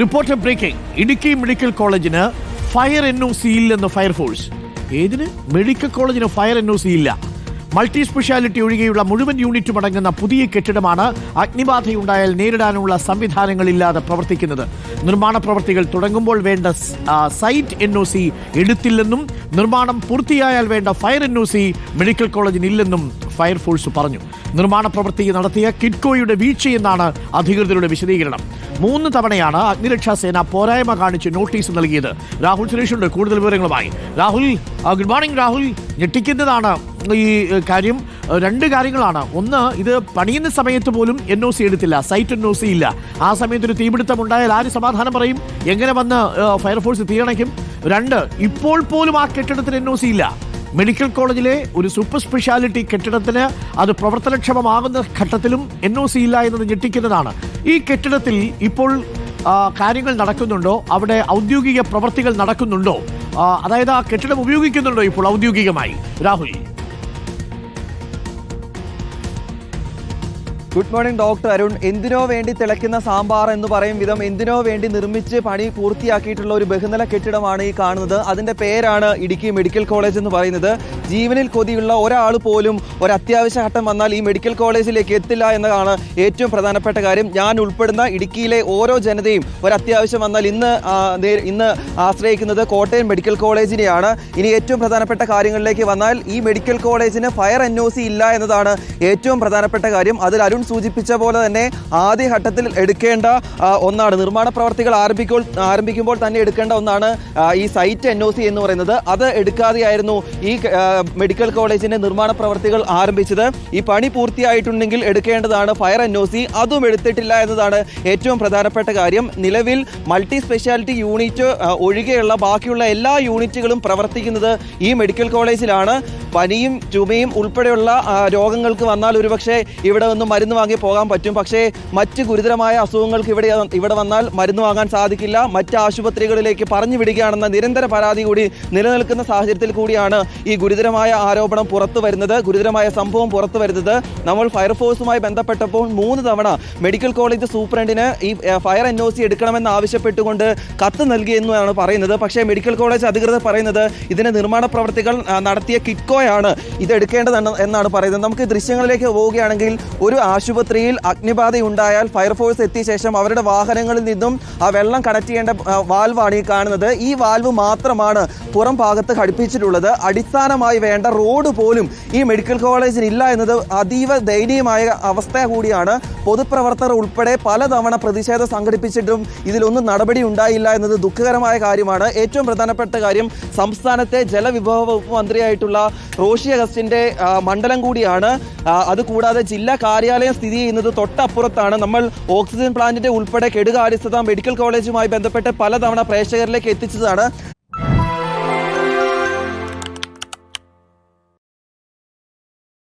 Reporter breaking Idukki medical കോളേജിന് fire N O C ഇല്ലെന്ന് fire force ഏതിന്? മെഡിക്കൽ കോളേജിന് ഫയർ എൻ ഒ സി ഇല്ല. മൾട്ടി സ്പെഷ്യാലിറ്റി ഒഴികെയുള്ള മുഴുവൻ യൂണിറ്റും അടങ്ങുന്ന പുതിയ കെട്ടിടമാണ് അഗ്നിബാധയുണ്ടായാൽ നേരിടാനുള്ള സംവിധാനങ്ങളില്ലാതെ പ്രവർത്തിക്കുന്നത്. നിർമ്മാണ പ്രവർത്തികൾ തുടങ്ങുമ്പോൾ വേണ്ട സൈറ്റ് എൻ ഒ സി എടുത്തില്ലെന്നും നിർമ്മാണം പൂർത്തിയായാൽ വേണ്ട fire N O C medical കോളേജിന് ഇല്ലെന്നും ഫയർഫോഴ്സ് പറഞ്ഞു. നിർമ്മാണ പ്രവൃത്തി നടത്തിയ കിഡ്കോയുടെ വീഴ്ചയെന്നാണ് അധികൃതരുടെ വിശദീകരണം. മൂന്ന് തവണയാണ് അഗ്നിരക്ഷാ സേന പോരായ്മ കാണിച്ച് നോട്ടീസ് നൽകിയത്. രാഹുൽ സുരേഷുണ്ട് കൂടുതൽ വിവരങ്ങളുമായി. Rahul good morning Rahul. ഞെട്ടിക്കുന്നതാണ് ഈ കാര്യം. രണ്ട് കാര്യങ്ങളാണ്. ഒന്ന് ഇത് പണിയുന്ന സമയത്ത് പോലും എൻ ഒ സി എടുത്തില്ല. സൈറ്റ് എൻ ഒ സി ഇല്ല. ആ സമയത്ത് ഒരു തീപിടുത്തം ഉണ്ടായാൽ ആര് സമാധാനം പറയും? എങ്ങനെ വന്ന് ഫയർഫോഴ്സ് തീയണയ്ക്കും? രണ്ട് ഇപ്പോൾ പോലും ആ കെട്ടിടത്തിന് എൻ ഒ സി ഇല്ല. മെഡിക്കൽ കോളേജിലെ ഒരു സൂപ്പർ സ്പെഷ്യാലിറ്റി കെട്ടിടത്തിന് അത് പ്രവർത്തനക്ഷമമാകുന്ന ഘട്ടത്തിലും എൻ ഒ സി ഇല്ല എന്നത് ഞെട്ടിക്കുന്നതാണ്. ഈ കെട്ടിടത്തിൽ ഇപ്പോൾ കാര്യങ്ങൾ നടക്കുന്നുണ്ടോ? അവിടെ ഔദ്യോഗിക പ്രവർത്തികൾ നടക്കുന്നുണ്ടോ? അതായത് ആ കെട്ടിടം ഉപയോഗിക്കുന്നുണ്ടോ ഇപ്പോൾ ഔദ്യോഗികമായി? Rahul. Good morning doctor Arun എന്തിനോ വേണ്ടി തിളയ്ക്കുന്ന സാമ്പാർ എന്ന് പറയും വിധം എന്തിനോ വേണ്ടി നിർമ്മിച്ച് പണി പൂർത്തിയാക്കിയിട്ടുള്ള ഒരു ബഹുനില കെട്ടിടമാണ് ഈ കാണുന്നത്. അതിന്റെ പേരാണ് ഇടുക്കി മെഡിക്കൽ കോളേജ് എന്ന് പറയുന്നത്. ജീവനിൽ കൊതിയുള്ള ഒരാൾ പോലും ഒരു അത്യാവശ്യ ഘട്ടം വന്നാൽ ഈ മെഡിക്കൽ കോളേജിലേക്ക് എത്തില്ല എന്നതാണ് ഏറ്റവും പ്രധാനപ്പെട്ട കാര്യം. ഞാൻ ഉൾപ്പെടുന്ന ഇടുക്കിയിലെ ഓരോ ജനതയും ഒരു അത്യാവശ്യം വന്നാൽ ഇന്ന് ഇന്ന് ആശ്രയിക്കുന്നത് കോട്ടയം മെഡിക്കൽ കോളേജിനെയാണ്. ഇനി ഏറ്റവും പ്രധാനപ്പെട്ട കാര്യങ്ങളിലേക്ക് വന്നാൽ ഈ മെഡിക്കൽ കോളേജിന് ഫയർ എൻ ഇല്ല എന്നതാണ് ഏറ്റവും പ്രധാനപ്പെട്ട കാര്യം. അതിൽ അരുൺ സൂചിപ്പിച്ച പോലെ തന്നെ ആദ്യ ഘട്ടത്തിൽ എടുക്കേണ്ട ഒന്നാണ് നിർമ്മാണ പ്രവർത്തികൾ ആരംഭിക്കുമ്പോൾ ആരംഭിക്കുമ്പോൾ തന്നെ എടുക്കേണ്ട ഒന്നാണ് ഈ സൈറ്റ് എൻ എന്ന് പറയുന്നത്. അത് എടുക്കാതെയായിരുന്നു ഈ മെഡിക്കൽ കോളേജിന്റെ നിർമ്മാണ പ്രവർത്തികൾ ആരംഭിച്ചത്. ഈ പണി പൂർത്തിയായിട്ടുണ്ടെങ്കിൽ എടുക്കേണ്ടതാണ് ഫയർ എൻ അതും എടുത്തിട്ടില്ല എന്നതാണ് ഏറ്റവും പ്രധാനപ്പെട്ട കാര്യം. നിലവിൽ മൾട്ടി സ്പെഷ്യാലിറ്റി യൂണിറ്റ് ഒഴികെയുള്ള ബാക്കിയുള്ള എല്ലാ യൂണിറ്റുകളും പ്രവർത്തിക്കുന്നത് ഈ മെഡിക്കൽ കോളേജിലാണ്. പനിയും ചുമയും ഉൾപ്പെടെയുള്ള രോഗങ്ങൾക്ക് വന്നാൽ ഒരുപക്ഷെ ഇവിടെ വന്ന് മരുന്ന് വാങ്ങി പോകാൻ പറ്റും. പക്ഷേ മറ്റ് ഗുരുതരമായ അസുഖങ്ങൾക്ക് ഇവിടെ ഇവിടെ വന്നാൽ മരുന്ന് വാങ്ങാൻ സാധിക്കില്ല. മറ്റ് ആശുപത്രികളിലേക്ക് പറഞ്ഞു വിടുകയാണെന്ന നിരന്തര പരാതി കൂടി നിലനിൽക്കുന്ന സാഹചര്യത്തിൽ കൂടിയാണ് ഈ ഗുരുതരമായ ആരോപണം പുറത്തു വരുന്നത്. ഗുരുതരമായ സംഭവം പുറത്തു വരുന്നത്. നമ്മൾ ഫയർഫോഴ്സുമായി ബന്ധപ്പെട്ടപ്പോൾ മൂന്ന് തവണ മെഡിക്കൽ കോളേജ് സൂപ്രണ്ടിന് ഈ ഫയർ എൻ ഒ സി എടുക്കണമെന്ന് ആവശ്യപ്പെട്ടുകൊണ്ട് കത്ത് നൽകിയെന്നാണ് പറയുന്നത്. പക്ഷേ മെഡിക്കൽ കോളേജ് അധികൃതർ പറയുന്നത് ഇതിന് നിർമ്മാണ പ്രവർത്തികൾ നടത്തിയ കിറ്റ്കോയാണ്. ഇത് എടുക്കേണ്ടതെന്ന് എന്നാണ് പറയുന്നത്. നമുക്ക് ദൃശ്യങ്ങളിലേക്ക് പോവുകയാണെങ്കിൽ ഒരു ആശുപത്രിയിൽ അഗ്നിബാധയുണ്ടായാൽ ഫയർഫോഴ്സ് എത്തിയ ശേഷം അവരുടെ വാഹനങ്ങളിൽ നിന്നും ആ വെള്ളം കണക്ട് ചെയ്യേണ്ട വാൽവാണ് ഈ കാണുന്നത്. ഈ വാൽവ് മാത്രമാണ് പുറം ഭാഗത്ത് ഘടിപ്പിച്ചിട്ടുള്ളത്. അടിസ്ഥാനമായി വേണ്ട റോഡ് പോലും ഈ മെഡിക്കൽ കോളേജിന് ഇല്ല എന്നത് അതീവ ദയനീയമായ അവസ്ഥ കൂടിയാണ്. പൊതുപ്രവർത്തകർ ഉൾപ്പെടെ പലതവണ പ്രതിഷേധം സംഘടിപ്പിച്ചിട്ടും ഇതിലൊന്നും നടപടി ഉണ്ടായില്ല എന്നത് ദുഃഖകരമായ കാര്യമാണ്. ഏറ്റവും പ്രധാനപ്പെട്ട കാര്യം സംസ്ഥാനത്തെ ജലവിഭവ വകുപ്പ് മന്ത്രിയായിട്ടുള്ള റോഷി അഗസ്റ്റിന്റെ മണ്ഡലം കൂടിയാണ്. അതുകൂടാതെ ജില്ലാ കാര്യാലയം സ്ഥിതി ചെയ്യുന്നത് തൊട്ടപ്പുറത്താണ്. നമ്മൾ ഓക്സിജൻ പ്ലാന്റിന്റെ ഉൾപ്പെടെ കെടുകാര്യസ്ഥത മെഡിക്കൽ കോളേജുമായി ബന്ധപ്പെട്ട് പലതവണ പ്രേക്ഷകരിലേക്ക് എത്തിച്ചതാണ്.